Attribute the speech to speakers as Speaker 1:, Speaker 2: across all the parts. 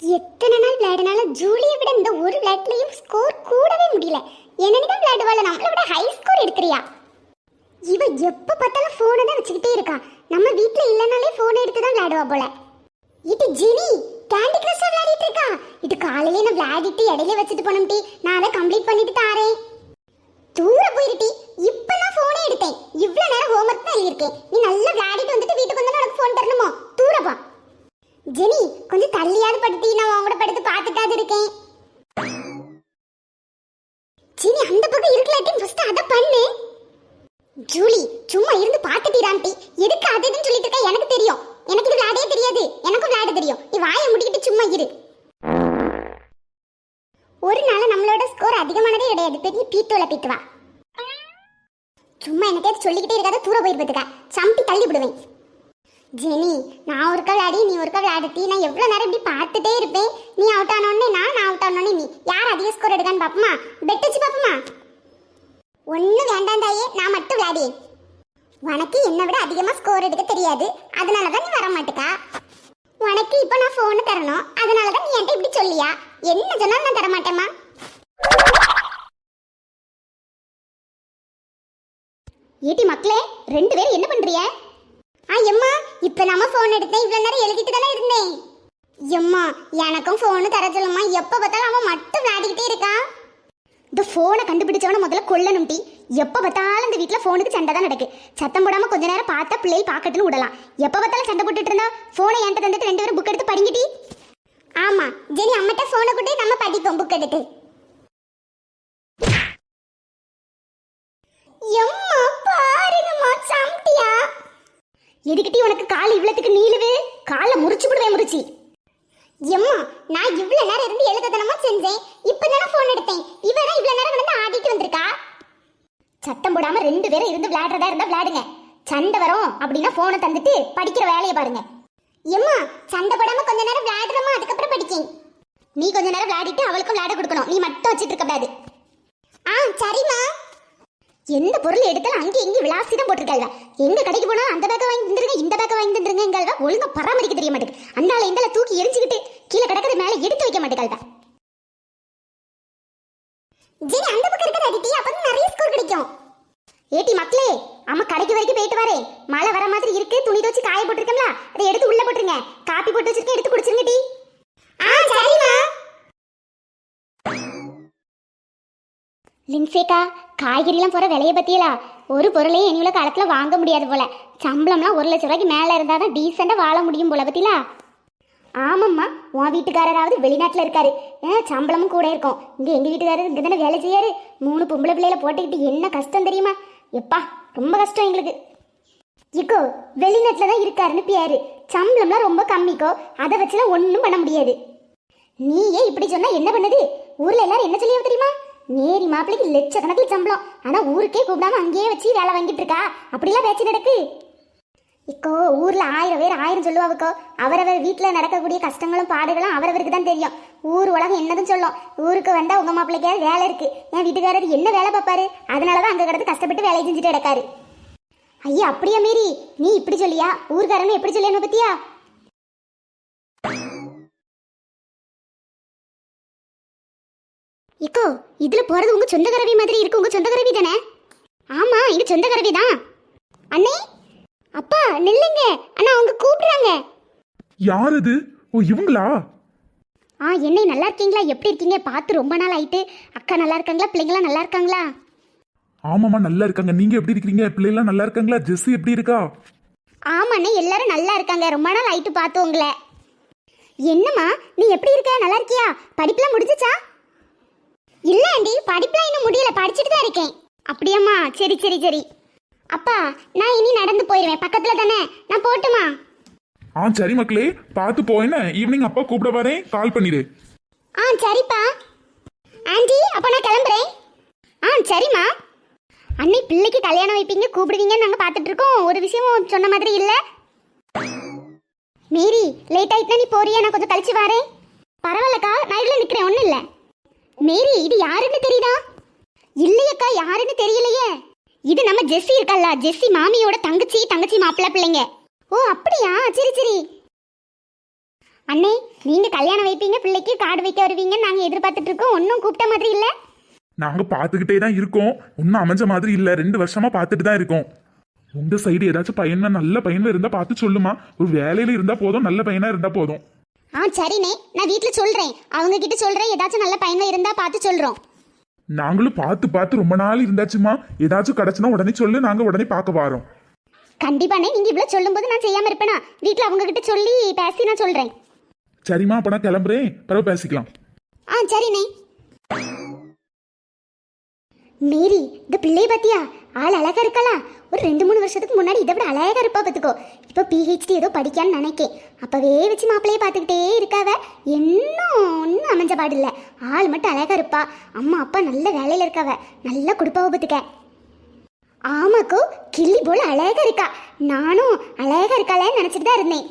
Speaker 1: எத்தனை நாள் விளையாடினாலும் ஜூலியை விட இந்த ஒரு விளையாட்டுலயும் ஸ்கோர் கூடவே முடியல. என்னன்னு தான் விளையாடுவாள்? நம்மளை விட ஹை ஸ்கோர் எடுக்கிறியா? இவ எப்ப பார்த்தாலும் போனை தான் வச்சுக்கிட்டே இருக்கா. நம்ம வீட்ல இல்லைனாலே போனை எடுத்து தான் விளையாடுவா போல. இது ஜினி கேண்டி கிரஷ் விளையாடிட்டு இருக்கா. இது காலையில நான் விளையாடிட்டு இடையில வச்சுட்டு போனோம்டி நான் அதை கம்ப்ளீட் பண்ணிட்டு தாரேன் தூர போயிருட்டி இப்பதான் போனே எடுத்தேன். இவ்வளவு நேரம் ஹோம்ஒர்க் தான் எழுதியிருக்கேன். நீ நல்லா விளையாடிட்டு வந்துட்டு வீட்டுக்கு வந்தா உனக்கு ஃபோன் தரணுமோ? தூரப்பா ஜெனி கொஞ்சம் தள்ளியாவது படுத்தி நான் உன் கூட படுத்து பார்த்துட்டாது இருக்கேன். ஜெனி அந்த பக்கம் இருக்கலாட்டி ஃபர்ஸ்ட் அதை பண்ணு. ஜூலி சும்மா இருந்து பார்த்துட்டீரான்ட்டி. எதுக்கு அது இதுன்னு சொல்லிட்டு எனக்கு தெரியும். எனக்கு இது விளையாடே தெரியாது. எனக்கும் விளையாட தெரியும். நீ வாயை முடிக்கிட்டு சும்மா இரு. ஒரு நாள் நம்மளோட ஸ்கோர் அதிகமானதே கிடையாது. பெரிய பீட்டோல பீட்டுவா. சும்மா எனக்கு சொல்லிக்கிட்டே இருக்காத தூர போயிருப்பதுக்கா சம்பி தள்ளி விடுவேன். ஜெனி நான் ஒருக்கா விளையாடி நீ ஒருக்கா விளையாடுத்தி நான் எவ்வளோ நேரம் இப்படி பார்த்துட்டே இருப்பேன். நீ அவுட் ஆனோடனே நான் நான் அவுட் ஆனோடனே நீ. யார் அதிக ஸ்கோர் எடுக்கான்னு பார்ப்போமா? பெட் வச்சு பார்ப்போமா? ஒன்றும் வேண்டாம் தாயே நான் மட்டும் விளையாடி உனக்கு என்னை விட அதிகமாக ஸ்கோர் எடுக்க தெரியாது. அதனால தான் நீ வர மாட்டுக்கா. உனக்கு இப்போ நான் ஃபோனு தரணும். அதனால தான் நீ என்கிட்ட இப்படி சொல்லியா? என்ன சொன்னாலும் நான் தர மாட்டேம்மா. ஏட்டி மக்களே ரெண்டு பேரும் என்ன பண்றிய ஆ எம்மா இப்ப நம்ம ஃபோன் எடுத்தேன். இவ்வளவு நேரம் எழுதிட்டு தானே இருந்தேன். எம்மா எனக்கும் ஃபோனு தர சொல்லுமா எப்போ பார்த்தாலும் அவன் மட்டும் விளையாடிக்கிட்டே இருக்கான் இந்த ஃபோனை கண்டுபிடிச்சவன முதல்ல கொல்லணும் டி. எப்போ பார்த்தாலும் இந்த வீட்டில் ஃபோனுக்கு சண்டை தான் நடக்கு. சத்தம் போடாமல் கொஞ்ச நேரம் பார்த்தா பிள்ளை பார்க்கட்டுன்னு விடலாம். எப்போ பார்த்தாலும் சண்டை போட்டுட்டு இருந்தா ஃபோனை என்கிட்ட தந்துட்டு ரெண்டு பேரும் புக் எடுத்து படிங்கிட்டி ஆமாம் ஜெனி அம்மட்ட ஃபோனை கொண்டு நம்ம படிப்போம் புக் எடுத்து. எம்மா பாருங்கம்மா சாப்பிட்டியா எதுக்கிட்டி உனக்கு கால் இவ்வளத்துக்கு நீளுவு? காலை முறிச்சு விடுவேன் முறிச்சி. எம்மா நான் இவ்வளோ நேரம் இருந்து எழுததனமா செஞ்சேன். இப்போ தானே ஃபோன் எடுத்தேன். இவனா இவ்வளோ நேரம் வந்து ஆடிட்டு வந்திருக்கா? சத்தம் போடாம ரெண்டு பேரும் இருந்து விளையாடுறதா இருந்தா விளையாடுங்க. சண்டை வரும் அப்படின்னா ஃபோனை தந்துட்டு படிக்கிற வேலையை பாருங்க. எம்மா சண்டை போடாம கொஞ்ச நேரம் விளையாடுறோமா? அதுக்கப்புறம் படிக்கேன். நீ கொஞ்ச நேரம் விளையாடிட்டு அவளுக்கும் விளையாட கொடுக்கணும். நீ மட்டும் வச்சிட்டு இருக்க கூடாது ஆ சரிம்மா. எந்த பொருள் எடுத்தாலும் அங்கே இங்கே விளாசி தான் போட்டிருக்காங்க எங்க கடைக்கு போனாலும் அந்த பேக்கை வாங்கி தந்துருங்க இந்த பேக்கை வாங்கி தந்துருங்க ஒழுங்கா பராமரிக்க தெரிய மாட்டேங்குது அந்த ஆளை இந்த தூக்கி எரிஞ்சுக்கிட்டு கீழே கிடக்கிறது மேலே எடுத்து வைக்க மாட்டேங்காங்க ஜெனி அந்த பக்கம் இருக்கிற அடிட்டி அப்பதான் நிறைய ஸ்கோர் கிடைக்கும். ஏட்டி மக்களே அம்மா கடைக்கு வரைக்கும் போயிட்டு வரேன் மழை வர மாதிரி இருக்கு துணி துவச்சு காய போட்டிருக்கோம்ல அதை எடுத்து உள்ள போட்டுருங்க காப்பி போட்டு வச்சிருக்கேன் எடுத்து குடிச்சிருங்க டி ஆ சரிம்மா லின்சேக்கா காய்கறிலாம் போகிற விலையை பற்றியலா ஒரு பொருளையும் இனி உள்ள காலத்தில் வாங்க முடியாது போல. சம்பளம்லாம் ஒரு லட்ச ரூபாய்க்கு மேலே இருந்தால் தான் டீசெண்டாக வாழ முடியும் போல பற்றிலா ஆமாம்மா உன் வீட்டுக்காரராவது வெளிநாட்டில் இருக்காரு. ஏன் சம்பளமும் கூட இருக்கும். இங்கே எங்கள் வீட்டுக்காரர் இங்கே தானே வேலை செய்யாரு மூணு பொம்பளை பிள்ளையில போட்டுக்கிட்டு என்ன கஷ்டம் தெரியுமா? எப்பா ரொம்ப கஷ்டம் எங்களுக்கு. இக்கோ வெளிநாட்டில் தான் இருக்காருன்னு பேரு. சம்பளம்லாம் ரொம்ப கம்மிக்கோ அதை வச்சுலாம் ஒன்றும் பண்ண முடியாது. நீயே இப்படி சொன்னால் என்ன பண்ணுது? ஊரில் எல்லாரும் என்ன சொல்லியோ தெரியுமா? நேரி மாப்பிளைக்கு லட்சக்கணக்கில் சம்பளம். ஆனா ஊருக்கே கூப்பிடாம அங்கேயே வச்சு வேலை வாங்கிட்டு இருக்கா? அப்படிலாம் பேச்சு நடக்கு. இக்கோ ஊர்ல ஆயிரம் பேர் ஆயிரம் சொல்லுவாவுக்கோ அவரவர் வீட்டுல நடக்கக்கூடிய கஷ்டங்களும் பாடுகளும் அவரவருக்கு தான் தெரியும். ஊர் உலகம் என்னதுன்னு சொல்லும். ஊருக்கு வந்தா உங்க மாப்பிள்ளைக்காவது வேலை இருக்கு. என் வீட்டுக்காரர் என்ன வேலை பார்ப்பாரு? அதனாலதான் அங்க கிடந்து கஷ்டப்பட்டு வேலை செஞ்சுட்டு கிடக்காரு. ஐயா அப்படியா மீறி? நீ இப்படி சொல்லியா? ஊர்க்காரன்னு எப்படி சொல்லியா பத்தியா? இக்கோ இதுல போறது உங்க சொந்த கரவி மாதிரி இருக்கு உங்க சொந்த கரவி தானே? ஆமா இது சொந்த கரவி தான். அண்ணே அப்பா நில்லுங்க. அண்ணா அவங்க கூப்பிடுறாங்க.
Speaker 2: யார் அது? ஓ இவங்களா?
Speaker 1: ஆ என்னை நல்லா இருக்கீங்களா? எப்படி இருக்கீங்க? பார்த்து ரொம்ப நாள் ஆயிட்டு. அக்கா நல்லா இருக்காங்களா? பிள்ளைங்களாம் நல்லா இருக்காங்களா?
Speaker 2: ஆமாம்மா நல்லா இருக்காங்க. நீங்க எப்படி இருக்கிறீங்க? பிள்ளைலாம் நல்லா இருக்காங்களா? ஜெஸ்ஸி எப்படி இருக்கா?
Speaker 1: ஆமாண்ணே எல்லாரும் நல்லா இருக்காங்க. ரொம்ப நாள் ஆயிட்டு பார்த்து உங்களை. என்னம்மா நீ எப்படி இருக்க? நல்லா இருக்கியா? படிப்புலாம் முடிஞ்சுச்சா? இல்ல ஆண்டி படிப்புலாம் இன்னும் முடியல படிச்சுட்டு தான் இருக்கேன். அப்படியாம்மா சரி சரி சரி. அப்பா நான் இனி நடந்து போயிடுவேன் பக்கத்துல தானே? நான் போட்டுமா?
Speaker 2: ஆ சரி மக்களே பார்த்து போயேன்னு ஈவினிங் அப்பா கூப்பிட வரேன் கால் பண்ணிடு.
Speaker 1: ஆ சரிப்பா. ஆண்டி அப்போ நான் கிளம்புறேன். ஆ சரிம்மா. அன்னை பிள்ளைக்கு கல்யாணம் வைப்பீங்க கூப்பிடுவீங்கன்னு நாங்கள் பார்த்துட்டு இருக்கோம். ஒரு விஷயமும் சொன்ன மாதிரி இல்லை. மேரி லேட் ஆயிட்டுனா நீ போறியா? நான் கொஞ்சம் கழிச்சு வரேன். பரவாயில்லக்கா நான் இதில் நிற்கிறேன் ஒன்றும் இல்லை. மேரி இது யாருன்னு தெரியுதா? இல்லையக்கா யாருன்னு தெரியலையே. இது நம்ம ஜெஸ்ஸி இருக்கல்ல ஜெஸ்ஸி மாமியோட தங்கச்சி தங்கச்சி மாப்பிள்ள பிள்ளைங்க. ஓ அப்படியா? சரி சரி. அண்ணே நீங்க கல்யாணம் வைப்பீங்க பிள்ளைக்கு கார்டு வைக்க வருவீங்க நாங்க எதிர்பார்த்துட்டு இருக்கோம். ஒன்றும் கூப்பிட்ட மாதிரி இல்ல.
Speaker 2: நாங்க பார்த்துக்கிட்டே தான் இருக்கோம். ஒன்றும் அமைஞ்ச மாதிரி இல்ல. ரெண்டு வருஷமா பார்த்துட்டு தான் இருக்கோம். உங்க சைடு ஏதாச்சும் பையன் நல்ல பையனா இருந்தா பார்த்து சொல்லுமா. ஒரு வேலையில இருந்தா போதும் நல்ல பையனா இருந்தா போதும்.
Speaker 1: ஆ சரிண்ணே. நான் வீட்டில் சொல்றேன். அவங்க கிட்ட சொல்றேன். ஏதாச்சும் நல்ல பையன் இருந்தா பார்த்து சொல்றோம்.
Speaker 2: நாங்களும் பார்த்து பார்த்து ரொம்ப நாள் இருந்தாச்சுமா ஏதாச்சும் கிடைச்சுன்னா உடனே சொல்லு. நாங்க உடனே பார்க்க வரோம்.
Speaker 1: கண்டிப்பாண்ணே. நீங்க இவ்வளவு சொல்லும்போது நான் செய்யாம இருப்பேனா? வீட்டில் அவங்க கிட்ட சொல்லி பேசி நான் சொல்றேன்.
Speaker 2: சரிம்மா அப்ப நான் கிளம்புறேன். பிறகு பேசிக்கலாம்.
Speaker 1: ஆ சரிண்ணே. மேரி இந்த பிள்ளைய பாத்தியா? ஆள் அழகா இருக்கலாம் ஒரு ரெண்டு மூணு வருஷத்துக்கு முன்னாடி இதை விட அழகா இருப்பா பார்த்துக்கோ இப்போ பிஹெச்டி ஏதோ படிக்கான்னு நினைக்கேன். அப்பவே வச்சு மாப்பிள்ளைய பார்த்துக்கிட்டே இருக்காவ. இன்னும் ஒன்றும் அமைஞ்ச பாடில்ல. ஆள் மட்டும் அழகா இருப்பா. அம்மா அப்பா நல்ல வேலையில இருக்காவ. நல்லா கொடுப்பாவ பார்த்துக்க ஆமாக்கோ கிள்ளி போல அழகா இருக்கா. நானும் அழகா இருக்காளேன்னு நினச்சிட்டு தான் இருந்தேன்.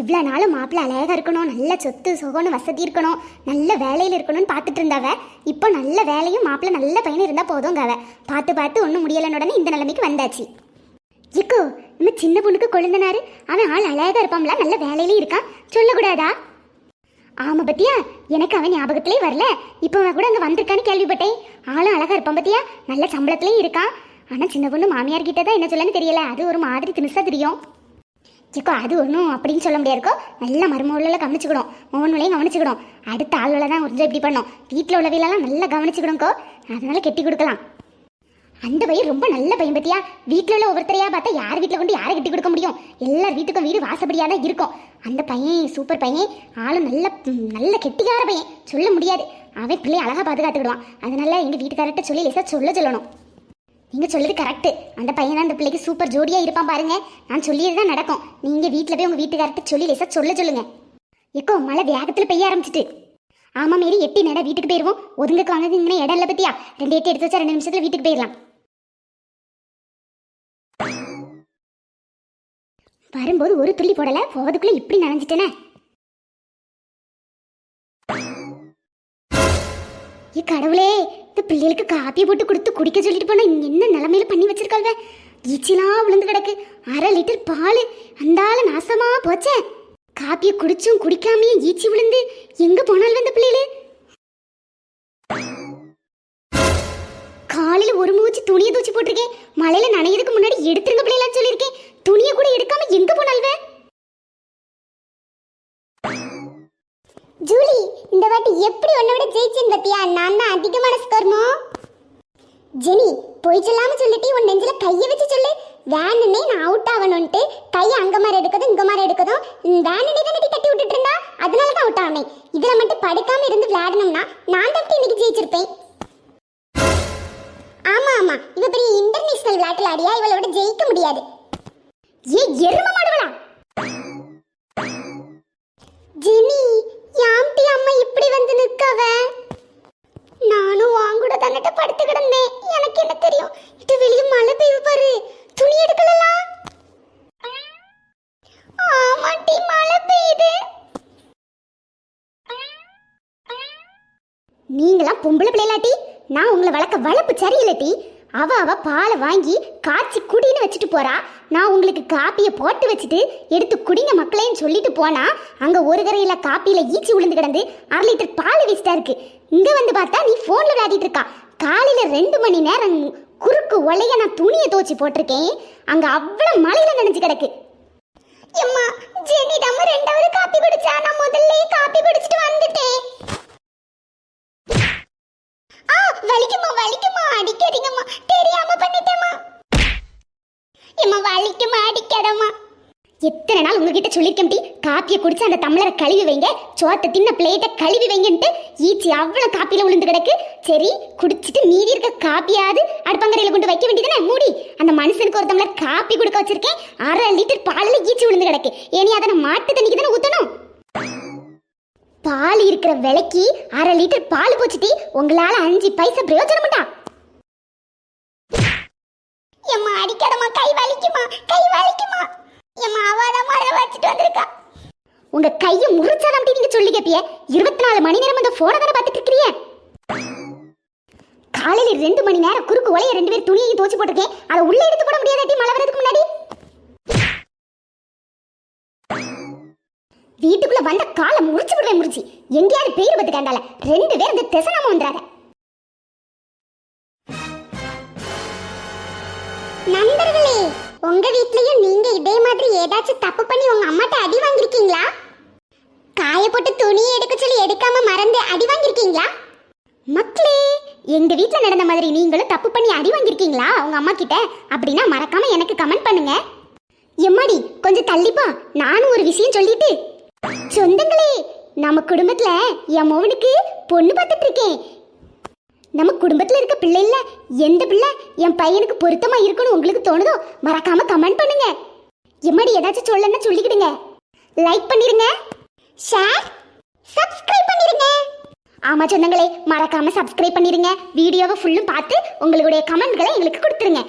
Speaker 1: இவ்வளோ நாளும் மாப்பிள்ள அழகாக இருக்கணும் நல்ல சொத்து சுகம்னு வசதி இருக்கணும் நல்ல வேலையில் இருக்கணும்னு பார்த்துட்டு இருந்தாவ. இப்போ நல்ல வேலையும் மாப்பிள்ள நல்ல பையனும் இருந்தால் போதுங்காவ பார்த்து பார்த்து ஒன்றும் முடியலன்னு உடனே இந்த நிலைமைக்கு வந்தாச்சு. இக்கோ நம்ம சின்ன பொண்ணுக்கு கொழுந்தனாரு. அவன் ஆள் அழகாக இருப்பான்ல நல்ல வேலையிலே இருக்கான். சொல்லக்கூடாதா? ஆமாம் பத்தியா? எனக்கு அவன் ஞாபகத்திலே வரல. இப்போ அவன் கூட அங்கே வந்திருக்கான்னு கேள்விப்பட்டேன். ஆளும் அழகாக இருப்பான் பத்தியா? நல்ல சம்பளத்திலையும் இருக்கான். ஆனால் சின்ன பொண்ணு மாமியார் கிட்ட தான் என்ன சொல்லன்னு தெரியல. அது ஒரு மாதிரி தினுசா தெரியும். சிக்கோ அது ஒன்றும் அப்படின்னு சொல்ல முடியாதுக்கோ நல்லா மருமகளில் கவனிச்சுக்கணும். மோகன்களையும் கவனிச்சுக்கணும். அடுத்த ஆள்களை தான் கொஞ்சம் இப்படி பண்ணோம். வீட்டில் உள்ளவையிலலாம் நல்லா கவனிச்சுக்கணும்க்கோ அதனால கெட்டி கொடுக்கலாம். அந்த பையன் ரொம்ப நல்ல பையன் பத்தியா? வீட்டில் உள்ள ஒவ்வொருத்தரையா பார்த்தா யார் வீட்டில் கொண்டு யாரை கட்டி கொடுக்க முடியும்? எல்லார் வீட்டுக்கும் வீடு வாசப்படியாக தான் இருக்கும். அந்த பையன் சூப்பர் பையன். ஆளும் நல்ல நல்ல கெட்டிக்கார பையன். சொல்ல முடியாது. அவன் பிள்ளைய அழகாக பாதுகாத்துக்கிடுவான் அதனால எங்கள் வீட்டுக்காரர்கிட்ட சொல்லி லேசாக சொல்ல சொல்லணும். நீங்க சொல்றது கரெக்ட் அந்த பையன் அந்த பிள்ளைக்கு சூப்பர் ஜோடியா இருப்பான் பாருங்க. நான் சொல்லியது தான் நடக்கும். நீங்க வீட்டில் போய் உங்க வீட்டுக்காரர்கிட்ட சொல்லி லேசா சொல்ல சொல்லுங்க. எக்கோ மழை வேகத்துல பெய்ய ஆரம்பிச்சிட்டு. ஆமா மேரி எட்டி நேரம் வீட்டுக்கு போயிருவோம். ஒதுங்கக்கு வாங்கினீங்கன்னா இடம் இல்லை பத்தியா? ரெண்டு எட்டு எடுத்து வச்சா ரெண்டு நிமிஷத்துல வீட்டுக்கு போயிடலாம் வரும்போது ஒரு துள்ளி போடல போவதுக்குள்ள இப்படி நனைஞ்சிட்டேனே. ஏ கடவுளே இந்த பிள்ளைகளுக்கு காப்பி போட்டு கொடுத்து குடிக்க சொல்லிட்டு போனால் என்ன நிலமையில பண்ணி வச்சிருக்காங்க ஈச்சிலாம் விழுந்து கிடக்கு. அரை லிட்டர் பால். அந்தால நாசமா போச்சே. காப்பியை குடிச்சும் குடிக்காமையும் ஈச்சி விழுந்து எங்க போனாலும் வந்த பிள்ளைகளு? காலையில ஒரு மூச்சு துணியை தூச்சி போட்டிருக்கேன். மழையில நனையதுக்கு முன்னாடி எடுத்துருங்க பிள்ளைலாம் சொல்லியிருக்கேன். துணியை கூட எடுக்காம எங்க போனால்வே ஜூலி இந்த வாட்டி எப்படி உன்னை விட ஜெயிச்சேன் பத்தியா நான் தான் அதிகமான ஸ்கோர்மோ ஜெனி பொய் சொல்லாம சொல்லிட்டு உன் நெஞ்சில கையை வச்சு சொல்லு. வேணுனே நான் அவுட் ஆகணும்ட்டு கையை அங்க மாதிரி எடுக்கதும் இங்க மாதிரி எடுக்கதும் வேணுனே தான் தட்டி விட்டுட்டு இருந்தா? அதனால தான் அவுட் ஆனேன். இதுல மட்டும் படுக்காம இருந்து விளையாடணும்னா நான் தான் இன்னைக்கு ஜெயிச்சிருப்பேன். ஆமா ஆமா. இவ பெரிய இன்டர்நேஷனல் விளையாட்டு ஆடியா? இவளோட ஜெயிக்க முடியாது. ஏ எரும மாடுவளா ஜெனி யாம்டி அம்மா இப்படி வந்து நிற்கவ நானும் வாங்கூட தன்னிட்ட படுத்து கிடந்தேன் எனக்கு என்ன தெரியும் இது வெளியே மழை பெய்வு பாரு துணி எடுக்கலாம் ஆமாட்டி மழை பெய்யுது நீங்களாம் பொம்பளை பிள்ளைலாட்டி நான் உங்களை வளர்க்க வளர்ப்பு சரியில்லட்டி. அவ அவ பாலை வாங்கி காய்ச்சி குடின்னு வச்சுட்டு போறா. நான் உங்களுக்கு காப்பியை போட்டு வச்சுட்டு எடுத்து குடிங்க மக்களேன்னு சொல்லிட்டு போனா அங்க ஒரு கரையில காப்பியில ஈச்சி விழுந்து கிடந்து அரை லிட்டர் பால் வேஸ்டா இருக்கு. இங்க வந்து பார்த்தா நீ போன்ல விளையாடிட்டு இருக்கா. காலையில ரெண்டு மணி நேரம் குறுக்கு ஒலைய நான் துணியை துவச்சி போட்டிருக்கேன். அங்க அவ்வளவு மழையில நினைச்சு கிடக்கு. எம்மா ஜெனிடாம ரெண்டாவது காப்பி குடிச்சா நான் முதல்ல காப்பி குடிச்சிட்டு வந்துட்டேன். ஆ வலிக்குமா வலிக்குமா? அடிக்காதீங்கம்மா. தெரியாம பண்ணிட்டேமா எம்மா வலிக்குமா அடிக்காதம்மா. எத்தனை நாள் உங்ககிட்ட சொல்லிருக்கேன் காப்பியை குடிச்சு அந்த தமிழரை கழுவி வைங்க. சோத்தை தின்ன பிளேட்டை கழுவி வைங்கன்ட்டு ஈச்சி அவ்வளவு காப்பியில விழுந்து கிடக்கு. சரி குடிச்சிட்டு மீதி இருக்க காப்பியாவது அடுப்பங்கரையில கொண்டு வைக்க வேண்டியதுனே மூடி. அந்த மனுஷனுக்கு ஒரு காப்பி கொடுக்க வச்சிருக்கேன். அரை லிட்டர் பாலில் ஈச்சி விழுந்து கிடக்கு. ஏனி அதை நான் மாட்டு தண்ணிக்கு தானே ஊற்றணும் பால் இருக்கிற விலைக்கு அரை லிட்டர் பால் போச்சுட்டி உங்களால அஞ்சு பைசா பிரயோஜனமுண்டா எம்மா அடிக்காதம்மா கை வலிக்குமா கை வலிக்குமா. எம்மா அவாதான் மழை வச்சுட்டு வந்திருக்கா. உங்க கையை முறிச்சாதான் அப்படி நீங்க சொல்லி கேப்பிய? இருபத்தி நாலு மணி நேரம் அந்த போனை தானே பார்த்துட்டு இருக்கிறீங்க காலையில ரெண்டு மணி நேரம் குறுக்கு ஒலைய ரெண்டு பேர் துணியை தோச்சு போட்டிருக்கேன். அதை உள்ள எடுத்து போட முடியாதாட்டி மழை வரதுக்கு முன்னாடி? வீட்டுக்குள்ள வந்த காலை முறிச்சு விடுவேன் முறிச்சு. எங்கேயாவது பேர் பத்து கண்டால ரெண்டு பேர் இந்த திசனாம வந்துறாத. நண்பர்களே உங்க வீட்லயும் நீங்க இதே மாதிரி ஏதாச்சும் தப்பு பண்ணி உங்க அம்மாட்ட அடி வாங்கிருக்கீங்களா காய போட்டு துணி எடுக்க சொல்லி எடுக்காம மறந்து அடி வாங்கிருக்கீங்களா மக்களே எங்க வீட்ல நடந்த மாதிரி நீங்களும் தப்பு பண்ணி அடி வாங்கிருக்கீங்களா உங்க அம்மா கிட்ட அப்படின்னா மறக்காம எனக்கு கமெண்ட் பண்ணுங்க. எம்மாடி கொஞ்சம் தள்ளிப்பா. நானும் ஒரு விஷயம் சொல்லிட்டு சொந்தங்களே நம்ம குடும்பத்துல என் மோவனுக்கு பொண்ணு பார்த்துட்டு இருக்கேன் நம்ம குடும்பத்துல இருக்க பிள்ளைல எந்த பிள்ளை என் பையனுக்கு பொருத்தமா இருக்குன்னு உங்களுக்கு தோணுதோ மறக்காம கமெண்ட் பண்ணுங்க. எம்மாடி ஏதாச்சும் சொல்லணும்னா சொல்லிக்கிடுங்க. லைக் பண்ணிருங்க ஷேர் சப்ஸ்கிரைப் பண்ணிருங்க ஆமா சொந்தங்களே மறக்காம சப்ஸ்கிரைப் பண்ணிருங்க வீடியோவை ஃபுல்லும் பார்த்து உங்களுடைய கமெண்ட்களை எங்களுக்கு கொடுத்துருங்க.